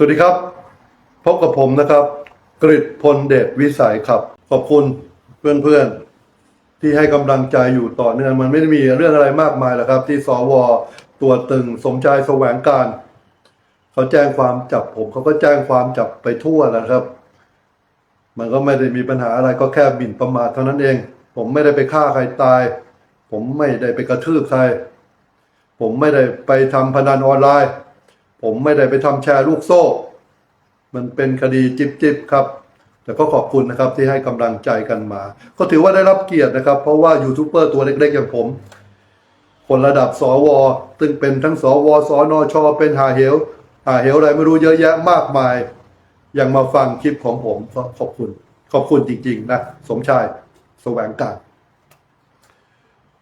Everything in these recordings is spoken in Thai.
สวัสดีครับ พบกับผมนะครับ กริตพลเดชวิสัยครับ ขอบคุณเพื่อนๆ ที่ให้กำลังใจอยู่ต่อเนื่องมันไม่ได้มีเรื่องอะไรมากมายหรอกครับ ที่สวตัวตึงสมชายแสวงการ เขาแจ้งความจับผมเขาก็แจ้งความจับไปทั่วนะครับ มันก็ไม่ได้มีปัญหาอะไรก็แค่บินประมาทเท่านั้นเอง ผมไม่ได้ไปฆ่าใครตาย ผมไม่ได้ไปกระทืบใคร ผมไม่ได้ไปทำพนันออนไลน์ ผมไม่ได้ไปทำแชร์ลูกโซ่ มันเป็นคดีจิบจิบครับ แต่ก็ขอบคุณนะครับที่ให้กำลังใจกันมา ก็ถือว่าได้รับเกียรตินะครับ เพราะว่ายูทูบเบอร์ตัวเล็กๆอย่างผม คนระดับสวซึ่งเป็นทั้งสวสนช เป็นหาเหวหาเหวอะไรไม่รู้เยอะแยะมากมาย ยังมาฟังคลิปของผมก็ขอบคุณ ขอบคุณจริง ๆ นะ สมชายแสวงการ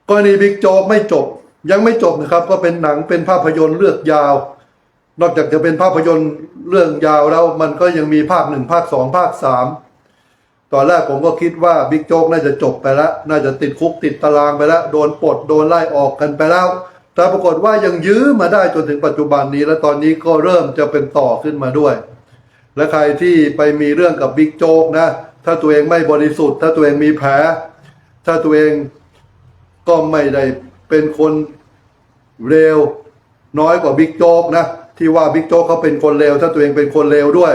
กรณีบิ๊กโจ๊กไม่จบยังไม่จบนะครับ ก็เป็นหนังเป็นภาพยนตร์เลือกยาว นอกจากจะเป็นภาพยนตร์เรื่องยาวแล้วมันก็ยังมีภาคหนึ่งภาคสองภาคสามตอนแรกผมก็คิดว่าบิ๊กโจ๊กน่าจะจบไปแล้ว น่าจะติดคุกติดตารางไปแล้ว โดนปลดโดนไล่ออกกันไปแล้ว แต่ปรากฏว่ายังยื้อมาได้จนถึงปัจจุบันนี้ และตอนนี้ก็เริ่มจะเป็นต่อขึ้นมาด้วย และใครที่ไปมีเรื่องกับบิ๊กโจ๊กนะ ถ้าตัวเองไม่บริสุทธิ์ ถ้าตัวเองมีแผล ถ้าตัวเองก็ไม่ได้เป็นคนเร็วน้อยกว่าบิ๊กโจ๊กนะ ที่ว่าบิ๊กโจ๊กเขาเป็นคนเลวถ้าตัวเองเป็นคนเลวด้วย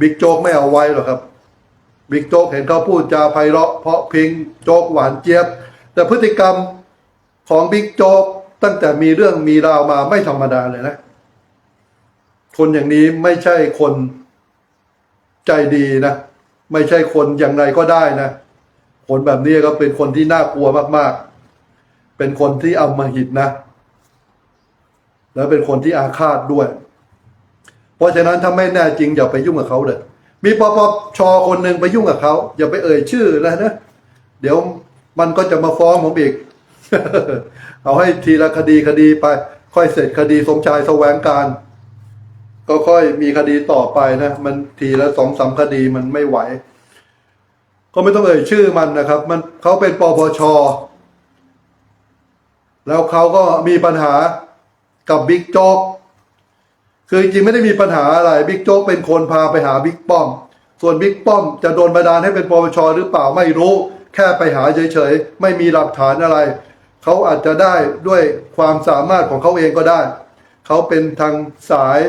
บิ๊กโจ๊กไม่เอาไว้หรอกครับบิ๊กโจ๊กเห็นเขาพูดจาไพเราะเพราะพิงโจ๊กหวานเจี๊ยบ แต่พฤติกรรมของบิ๊กโจ๊กตั้งแต่มีเรื่องมีราวมาไม่ธรรมดาเลยนะ คนอย่างนี้ไม่ใช่คนใจดีนะ ไม่ใช่คนอย่างไรก็ได้นะ คนแบบนี้ก็เป็นคนที่น่ากลัวมากๆ เป็นคนที่เอามาหิตนะ แล้วเป็นคนที่อาฆาตด้วย เพราะฉะนั้นถ้าไม่แน่จริงอย่าไปยุ่งกับเขาเลยมีปปชคนหนึ่งไปยุ่งกับเขาอย่าไปเอ่ยชื่อแล้วนะ เดี๋ยวมันก็จะมาฟ้องผมอีก เอาให้ทีละคดีคดีไป ค่อยเสร็จคดีสมชายแสวงการ ก็ค่อยมีคดีต่อไปนะ มันทีละสองสามคดีมันไม่ไหว ก็ไม่ต้องเอ่ยชื่อมันนะครับ มันเขาเป็นปปชแล้วเขาก็มีปัญหา กับบิ๊กโจ๊กคือจริงไม่ได้มีปัญหาอะไรบิ๊กโจ๊กเป็นคนพาไปหาบิ๊กป้อม ส่วนบิ๊กป้อมจะโดนบันดาลให้เป็นปปชหรือเปล่าไม่รู้ แค่ไปหาเฉยๆ ไม่มีหลักฐานอะไร เขาอาจจะได้ด้วยความสามารถของเขาเองก็ได้ เขาเป็นทางสาย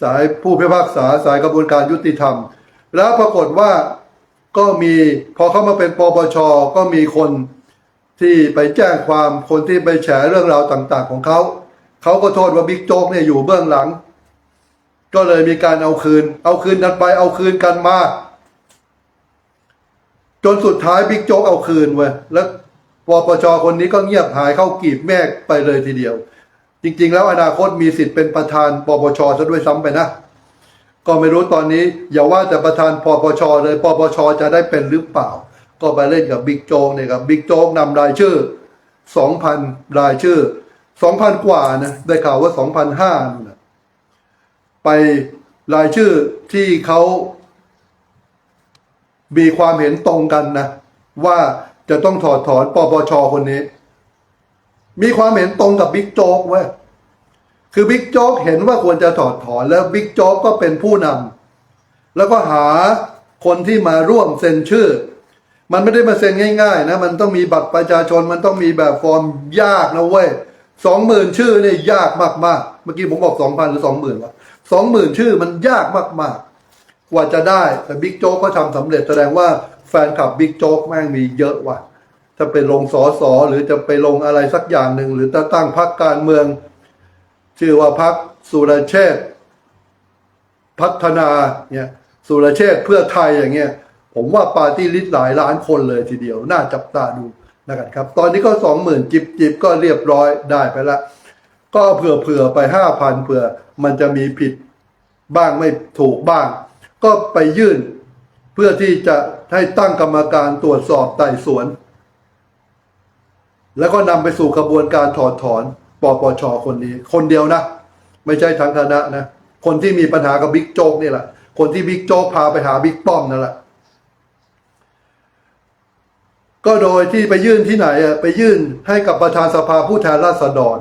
สายผู้พิพากษาสายกระบวนการยุติธรรม แล้วปรากฏว่าก็มีพอเข้ามาเป็นปปชก็มีคนที่ไปแจ้งความคนที่ไปแฉเรื่องราวต่าง ๆ ของเขา เขาก็โทษว่าบิ๊กโจ๊กเนี่ยอยู่เบื้องหลัง ก็เลยมีการเอาคืน เอาคืนกันไปเอาคืนกันมา จนสุดท้ายบิ๊กโจ๊กเอาคืนเว้ยแล้วปปชคนนี้ก็เงียบหายเข้ากีบแม่ไปเลยทีเดียว จริง ๆ แล้วอนาคตมีสิทธิ์เป็นประธานปปชซะด้วยซ้ำไปนะ ก็ไม่รู้ตอนนี้ อย่าว่าแต่ประธานปปชเลยปปชจะได้เป็นหรือเปล่า ก็ไปเล่นกับบิ๊กโจ๊กเนี่ยครับบิ๊กโจ๊กนำรายชื่อสองพันรายชื่อ สองพันกว่านะได้ข่าวว่าสองพันห้าไปรายชื่อที่เขามีความเห็นตรงกันนะ ว่าจะต้องถอดถอนปปชคนนี้ มีความเห็นตรงกับบิ๊กโจ๊กเว้ยคือบิ๊กโจ๊กเห็นว่าควรจะถอดถอนแล้วบิ๊กโจ๊กก็เป็นผู้นำแล้วก็หาคนที่มาร่วมเซ็นชื่อ มันไม่ได้มาเซ็นง่าย ๆ นะ มันต้องมีบัตรประชาชนมันต้องมีแบบฟอร์มยากนะเว้ย สองหมื่นชื่อเนี่ยยากมากๆ เมื่อกี้ผมบอกสองพันหรือสองหมื่นวะสองหมื่นชื่อมันยากมากๆ กว่าจะได้แต่บิ๊กโจ๊กก็ทำสำเร็จแสดงว่าแฟนคลับบิ๊กโจ๊กแม่งมีเยอะว่ะถ้าไปลงสอสอหรือจะไปลงอะไรสักอย่างหนึ่ง หรือจะตั้งพรรคการเมือง ชื่อว่าพรรคสุรเชษพัฒนาเนี่ยสุรเชษเพื่อไทยอย่างเงี้ยผมว่าปาร์ตี้ลิสต์หลายล้านคนเลยทีเดียว น่าจับตาดู นะครับครับ ตอนนี้ก็สองหมื่นจิบจิบก็เรียบร้อยได้ไปละ ก็เผื่อเผื่อไปห้าพันเผื่อมันจะมีผิดบ้างไม่ถูกบ้าง ก็ไปยื่น เพื่อที่จะให้ตั้งกรรมการตรวจสอบไต่สวน แล้วก็นำไปสู่กระบวนการถอดถอนปปชคนนี้ คนเดียวนะ ไม่ใช่ทั้งคณะนะ คนที่มีปัญหากับบิ๊กโจ๊กนี่แหละ คนที่บิ๊กโจ๊กพาไปหาบิ๊กป้อมนั่นแหละ ก็โดยที่ไปยื่นที่ไหนอะไปยื่นให้กับประธานสภาผู้แทนราษฎร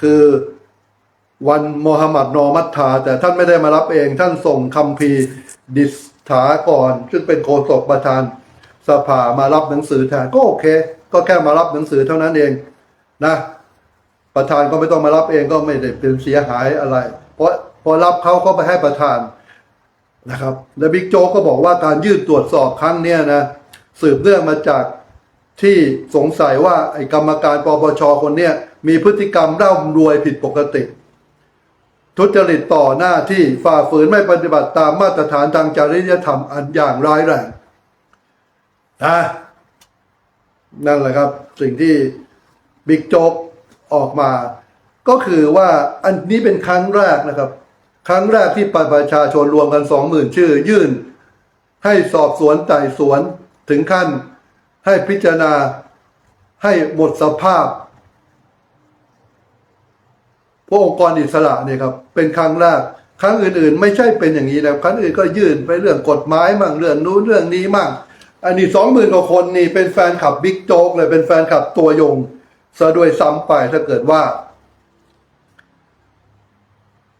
คือวันโมฮัมหมัดนอมัตทา แต่ท่านไม่ได้มารับเอง ท่านส่งคัมภีดิสถากร ซึ่งเป็นโฆษกประธานสภามารับหนังสือแทนก็โอเค ก็แค่มารับหนังสือเท่านั้นเองนะ ประธานก็ไม่ต้องมารับเองก็ไม่ได้เป็นเสียหายอะไร เพราะพอรับเขาก็ไปให้ประธานนะครับ และบิ๊กโจ๊กก็บอกว่าการยื่นตรวจสอบครั้งเนี้ยนะ สืบเนื่องมาจากที่สงสัยว่าไอ้กรรมการปปชคนเนี้ยมีพฤติกรรมร่ำรวยผิดปกติ ทุจริตต่อหน้าที่ฝ่าฝืนไม่ปฏิบัติตามมาตรฐานทางจริยธรรมอันอย่างร้ายแรงนะนั่นแหละครับ สิ่งที่บิ๊กโจ๊กออกมา ก็คือว่าอันนี้เป็นครั้งแรกนะครับ ครั้งแรกที่ประชาชนรวมกันสองหมื่นชื่อ ยื่น ให้สอบสวนไต่สวน ถึงขั้นให้พิจารณาให้หมดสภาพพวกองค์กรอิสระเนี่ยครับ เป็นครั้งแรกครั้งอื่นๆ ไม่ใช่เป็นอย่างนี้นะครั้งอื่นก็ยื่นไปเรื่องกฎหมายมั่งเรื่องนู้นเรื่องนี้มั่งอันนี้สองหมื่นกว่าคนนี่เป็นแฟนคลับบิ๊กโจ๊กเลยเป็นแฟนคลับตัวยงซะด้วยซ้ำไปถ้าเกิดว่า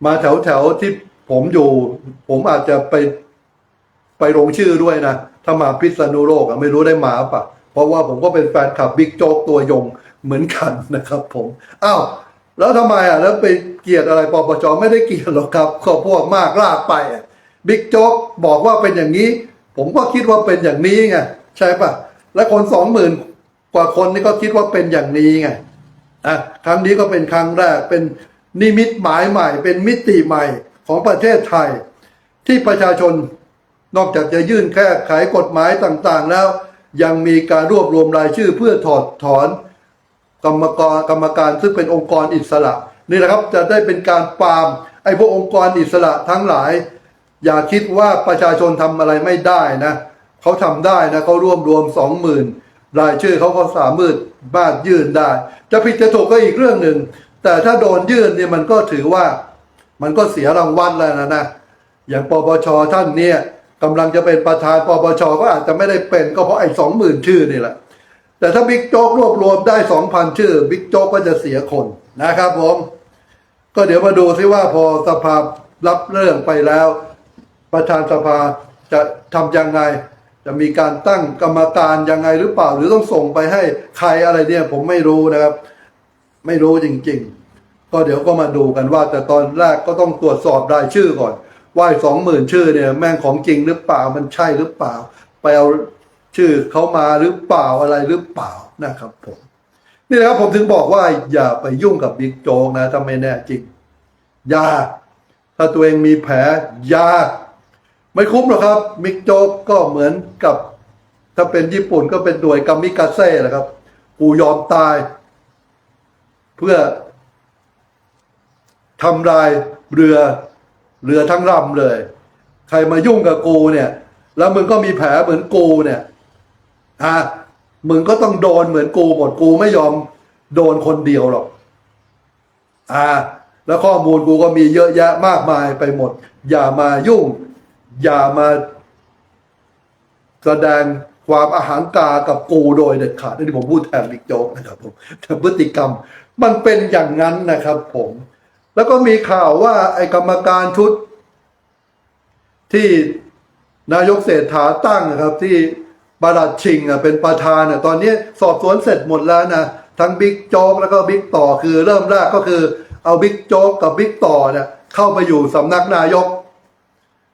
มาแถวแถวๆที่ผมอยู่ ผมอาจจะไปไปลงชื่อด้วยนะ ถ้ามาพิษณุโลกอะไม่รู้ได้มาปะเพราะว่าผมก็เป็นแฟนคลับบิ๊กโจ๊กตัวยงเหมือนกันนะครับผมอ้าวแล้วทำไมอะแล้วไปเกลียดอะไรปปชไม่ได้เกลียดหรอกครับก็พวกมากลากไปอะบิ๊กโจ๊กบอกว่าเป็นอย่างนี้ ผมก็คิดว่าเป็นอย่างนี้ไงใช่ปะและคนสองหมื่นกว่าคนนี่ก็คิดว่าเป็นอย่างนี้ไงอะครั้งนี้ก็เป็นครั้งแรกเป็นนิมิตหมายใหม่ เป็นมิติใหม่ของประเทศไทย ที่ประชาชน นอกจากจะยื่นแค่ไขกฎหมายต่างๆ แล้ว ยังมีการรวบรวมรายชื่อเพื่อถอดถอนกรรมการกรรมการซึ่งเป็นองค์กรอิสระ นี่แหละครับจะได้เป็นการปรามไอ้พวกองค์กรอิสระทั้งหลาย อย่าคิดว่าประชาชนทำอะไรไม่ได้นะเขาทำได้นะเขารวบรวมสองหมื่นรายชื่อเขาก็สามารถบ้านยื่นได้ จะผิดจะถูกก็อีกเรื่องหนึ่ง แต่ถ้าโดนยื่นเนี่ยมันก็ถือว่ามันก็เสียรางวัลแล้วนะนะอย่างปปชท่านเนี่ย กำลังจะเป็นประธานปปชก็อาจจะไม่ได้เป็นก็เพราะไอ้สองหมื่นชื่อนี่แหละ แต่ถ้าบิ๊กโจ๊กรวบรวมได้สองพันชื่อบิ๊กโจ๊กก็จะเสียคนนะครับผม ก็เดี๋ยวมาดูซิว่าพอสภารับเรื่องไปแล้ว ประธานสภาจะทำยังไง จะมีการตั้งกรรมการยังไงหรือเปล่า หรือต้องส่งไปให้ใครอะไรเนี่ยผมไม่รู้นะครับ ไม่รู้จริง ๆ ก็เดี๋ยวก็มาดูกันว่า แต่ตอนแรกก็ต้องตรวจสอบรายชื่อก่อน ว่าสองหมื่นชื่อเนี่ยแม่งของจริงหรือเปล่ามันใช่หรือเปล่า ไปเอาชื่อเขามาหรือเปล่าอะไรหรือเปล่านะครับผม นี่แหละครับผมถึงบอกว่าอย่าไปยุ่งกับบิ๊กโจ๊กนะถ้าไม่แน่จริงอย่าถ้าตัวเองมีแผลอย่าไม่คุ้มหรอกครับมิกโจ๊กก็เหมือนกับ ถ้าเป็นญี่ปุ่นก็เป็นหน่วยกามิกาเซ่แหละครับกูยอมตาย เพื่อทำลายเรือ เรือทั้งลำเลย ใครมายุ่งกับกูเนี่ย แล้วมึงก็มีแผลเหมือนกูเนี่ยอะมึงก็ต้องโดนเหมือนกูหมดกูไม่ยอมโดนคนเดียวหรอกอ่า แล้วข้อมูลกูก็มีเยอะแยะมากมายไปหมด อย่ามายุ่ง อย่ามา แสดงความอาหารกากับกูโดยเด็ดขาดนี่ผมพูดแทนบิ๊กโจ๊กนะครับผมแต่พฤติกรรม มันเป็นอย่างนั้นนะครับผม แล้วก็มีข่าวว่าไอ้กรรมการชุด ที่นายกเศรษฐาตั้งนะครับ ที่บารัดชิงอะเป็นประธานอะตอนนี้สอบสวนเสร็จหมดแล้วนะทั้งบิ๊กโจ๊กแล้วก็บิ๊กต่อคือเริ่มแรกก็คือเอาบิ๊กโจ๊กกับบิ๊กต่อเนี่ยเข้าไปอยู่สำนักนายก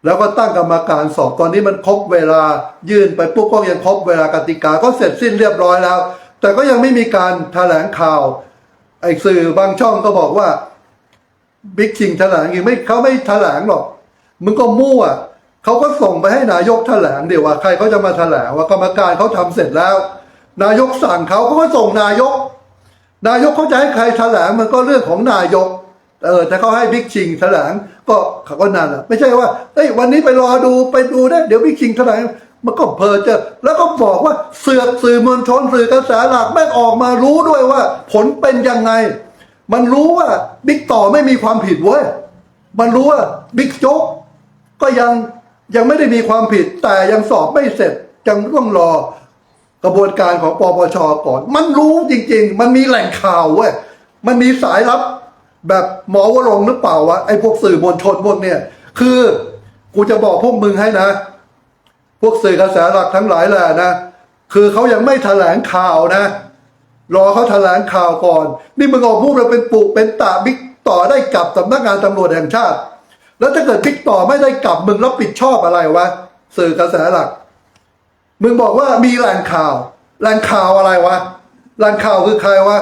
แล้วก็ตั้งกรรมการสอบตอนนี้มันครบเวลายื่นไปปุ๊บก็ยังครบเวลากติกาก็เสร็จสิ้นเรียบร้อยแล้ว แต่ก็ยังไม่มีการแถลงข่าวไอ้สื่อบางช่องก็บอกว่า บิ๊กชิงแถลงอีกไม่เขาไม่แถลงหรอก มึงก็มั่วเขาก็ส่งไปให้นายกแถลงเดี๋ยวว่าใครเขาจะมาแถลงว่ากรรมการเขาทำเสร็จแล้ว นายกสั่งเขาเขาก็ส่งนายก นายกเขาจะให้ใครแถลงมันก็เรื่องของนายกเออถ้าเขาให้บิ๊กชิงแถลงก็เขาก็นั่นแหละไม่ใช่ว่าเอ้ยวันนี้ไปรอดูไปดูนะเดี๋ยวบิ๊กชิงแถลงมันก็เพอเจอแล้วก็บอกว่าเสือกสื่อมวลชนสื่อกระแสหลักแม่งออกมารู้ด้วยว่า ผลเป็นยังไง มันรู้ว่าบิ๊กต่อไม่มีความผิดเว้ย มันรู้ว่าบิ๊กโจ๊กก็ยังยังไม่ได้มีความผิด แต่ยังสอบไม่เสร็จยังต้องรอกระบวนการของปปชก่อน มันรู้จริง ๆ มันมีแหล่งข่าวเว้ย มันมีสายลับแบบหมอวรงหรือเปล่าวะไอ้พวกสื่อมวลชนพวกเนี่ยคือกูจะบอกพวกมึงให้นะ พวกสื่อกระแสหลักทั้งหลายแหละนะ คือเขายังไม่แถลงข่าวนะ รอเขาแถลงข่าวก่อน นี่มึงออกพูดเราเป็นปุเป็นตาบิ๊กต่อได้กลับสำนักงานตำรวจแห่งชาติ แล้วถ้าเกิดบิ๊กต่อไม่ได้กลับมึงรับผิดชอบอะไรวะสื่อกระแสหลัก มึงบอกว่ามีแหล่งข่าวแหล่งข่าวอะไรวะแหล่งข่าวคือใครวะ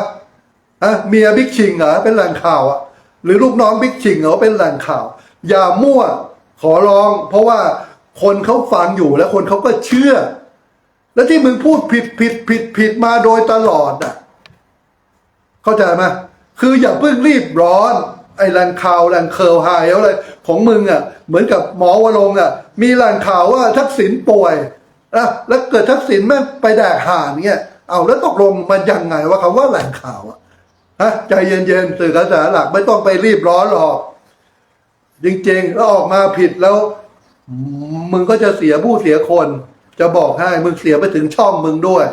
ฮะเมียบิ๊กชิงเหรอเป็นแหล่งข่าวอะหรือลูกน้องบิ๊กชิงเหรอเป็นแหล่งข่าว อย่ามั่วขอร้อง เพราะว่าคนเขาฟังอยู่แล้วคนเขาก็เชื่อ แล้วที่มึงพูดผิดผิดผิดผิดมาโดยตลอดอะ เข้าใจไหมคืออย่าเพิ่งรีบร้อน ไอ้แหลงข่าวแหลงเคอร์ไฮอะไรของมึงอะ เหมือนกับหมอวรงอะ มีแหลงข่าวว่าทักษิณป่วยนะแล้วเกิดทักษิณแม่งไปแดกห่านเงี้ยเอาแล้วตกลงมันยังไงว่าคำว่าแหล่งข่าวอะฮะใจเย็นๆสื่อกระแสหลักไม่ต้องไปรีบร้อนหรอก จริงๆ แล้วออกมาผิดแล้ว มึงก็จะเสียผู้เสียคน จะบอกให้มึงเสียไปถึงช่องมึงด้วย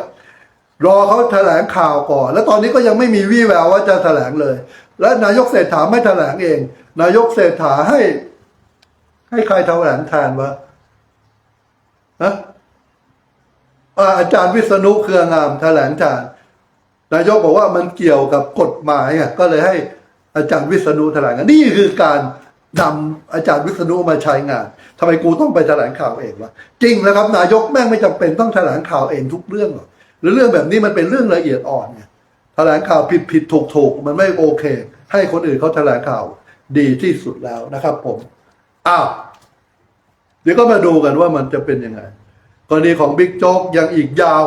รอเขาแถลงข่าวก่อน แล้วตอนนี้ก็ยังไม่มีวี่แววว่าจะแถลงเลย และนายกเศรษฐาไม่แถลงเอง นายกเศรษฐาให้ ให้ใครแถลงแทนวะฮะอาอาจารย์วิษณุเครืองามแถลงแทนนายกบอกว่ามันเกี่ยวกับกฎหมายอะก็เลยให้อาจารย์วิษณุแถลงนี่คือการ นำอาจารย์วิษณุมาใช้งานทำไมกูต้องไปแถลงข่าวเองวะจริงแล้วครับนายกแม่งไม่จำเป็นต้องแถลงข่าวเองทุกเรื่องหรอกหรือเรื่องแบบนี้มันเป็นเรื่องละเอียดอ่อนไงแถลงข่าวผิดผิดถูกถูกมันไม่โอเค ให้คนอื่นเขาแถลงข่าวดีที่สุดแล้วนะครับ ผมอ้าวเดี๋ยวก็มาดูกันว่ามันจะเป็นยังไงกรณีของบิ๊กโจ๊กยังอีกยาว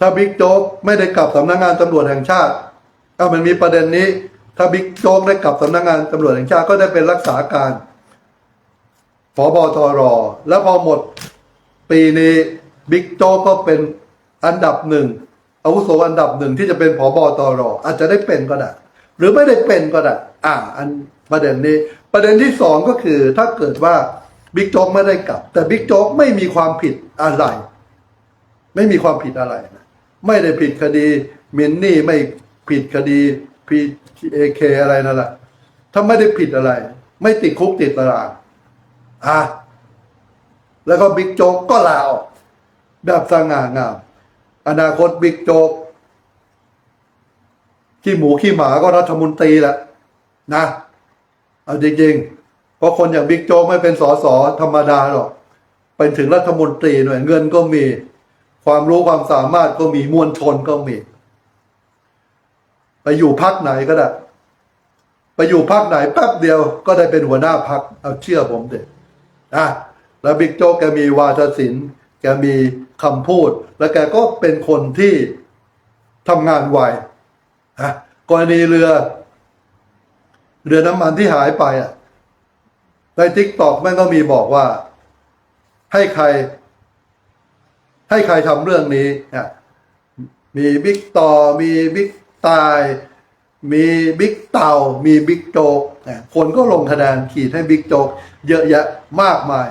ถ้าบิ๊กโจ๊กไม่ได้กลับสำนักงานตำรวจแห่งชาติถ้ามันมีประเด็นนี้ ถ้าบิ๊กโจ๊กได้กลับสำนักงานตำรวจแห่งชาติก็ได้เป็นรักษาการผบตรแล้วพอหมดปีนี้บิ๊กโจ๊กก็เป็นอันดับหนึ่งอาวุโสอันดับหนึ่งที่จะเป็นผบตรอาจจะได้เป็นก็ได้หรือไม่ได้เป็นก็ได้อ่า อันประเด็นนี้ ประเด็นที่สองก็คือ ถ้าเกิดว่าบิ๊กโจ๊กไม่ได้กลับ แต่บิ๊กโจ๊กไม่มีความผิดอะไร ไม่มีความผิดอะไรนะไม่ได้ผิดคดีมินนี่ไม่ผิดคดีพี เอเคอะไรนั่นแหละถ้าไม่ได้ผิดอะไร ไม่ติดคุกติดตารางอะแล้วก็บิ๊กโจ๊กก็ลาออกแบบสง่างาม อนาคตบิ๊กโจ๊กขี้หมูขี้หมาก็รัฐมนตรีแหละนะเอาจริงๆเพราะคนอย่างบิ๊กโจ๊กไม่เป็นสสธรรมดาหรอกเป็นถึงรัฐมนตรีหน่วยเงินก็มี ความรู้ความสามารถก็มีมวลชนก็มี ไปอยู่พักไหนก็ได้ ไปอยู่พักไหนแป๊บเดียวก็ได้เป็นหัวหน้าพักเอาเชื่อผมเด็นะแล้วบิ๊กโจ๊กแกมีวาทศิลป์แกมีคำพูด แล้วแกก็เป็นคนที่ทำงานไวนะกรณีเรือ เรือน้ำมันที่หายไปอะในทิกตอกแม่งก็มีบอกว่า ให้ใคร ให้ใครทำเรื่องนี้อะมีบิ๊กต่อมีบิ๊ก ตายมีบิ๊กเต่ามีบิ๊กโจ๊กคนก็ลงคะแนนขีดให้บิ๊กโจ๊กเยอะแยะมากมาย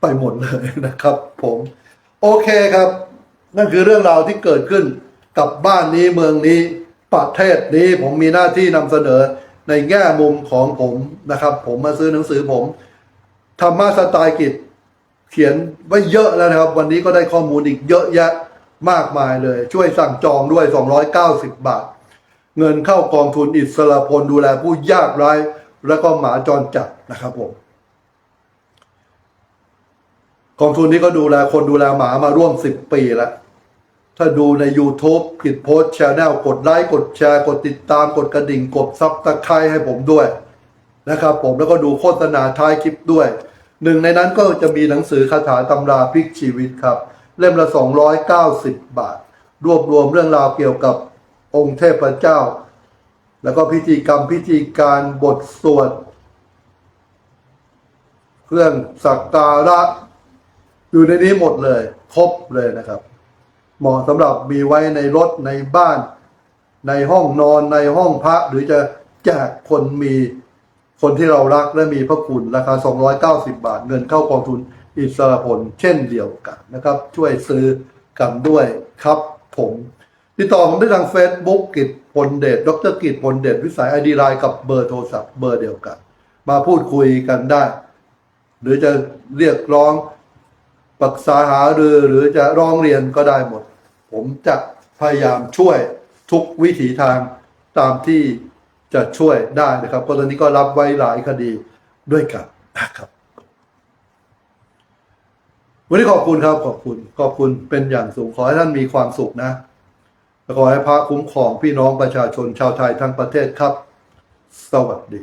ไปหมดเลยนะครับ ผม โอเคครับ นั่นคือเรื่องราวที่เกิดขึ้นกับบ้านนี้เมืองนี้ประเทศนี้ผมมีหน้าที่นำเสนอในแง่มุมของผมนะครับ ผมมาซื้อหนังสือผมธรรมะสไตล์กิจเขียนไว้เยอะแล้วนะครับ วันนี้ก็ได้ข้อมูลอีกเยอะแยะมากมายเลย ช่วยสั่งจองด้วย 290 บาท เงินเข้ากองทุนอิสระพลดูแลผู้ยากไร้แล้วก็หมาจรจัดนะครับผมกองทุนนี้ก็ดูแลคนดูแลหมามาร่วม 10 ปีแล้ว ถ้าดูใน YouTube กิดโพสชแนลกดไลค์กดแชร์กดติดตามกดกระดิ่ง กดซับตะไคร้ให้ผมด้วยนะครับผมแล้วก็ดูโฆษณาท้ายคลิปด้วย หนึ่งในนั้นก็จะมีหนังสือคาถาตำราพลิกชีวิตครับ เล่มละ 290 บาท รวบรวมเรื่องราวเกี่ยวกับ องค์เทพเจ้า แล้วก็พิธีกรรมพิธีการบทสวด เครื่องสักการะ อยู่ในนี้หมดเลย ครบเลยนะครับ เหมาะสำหรับมีไว้ในรถในบ้าน ในห้องนอนในห้องพระ หรือจะแจกคนมีคนที่เรารักและมีพระคุณราคา 290 บาท เงินเข้ากองทุนอิสระพลเช่นเดียวกันนะครับ ช่วยซื้อกันด้วยครับผม ติดต่อผมได้ทาง Facebook กิจพลเดชดรกิจพลเดชวิสัยไอดีไลน์กับเบอร์โทรศัพท์เบอร์เดียวกัน มาพูดคุยกันได้ หรือจะเรียกร้องปรึกษาหารือหรือจะร้องเรียนก็ได้หมด ผมจะพยายามช่วยทุกวิถีทางตามที่จะช่วยได้นะครับเพราะตอนนี้ก็รับไว้หลายคดีด้วยกันนะครับวันนี้ขอบคุณครับขอบคุณขอบคุณเป็นอย่างสูงขอให้ท่านมีความสุขนะและ ขอให้พระคุ้มครองพี่น้องประชาชนชาวไทยทั้งประเทศครับ สวัสดี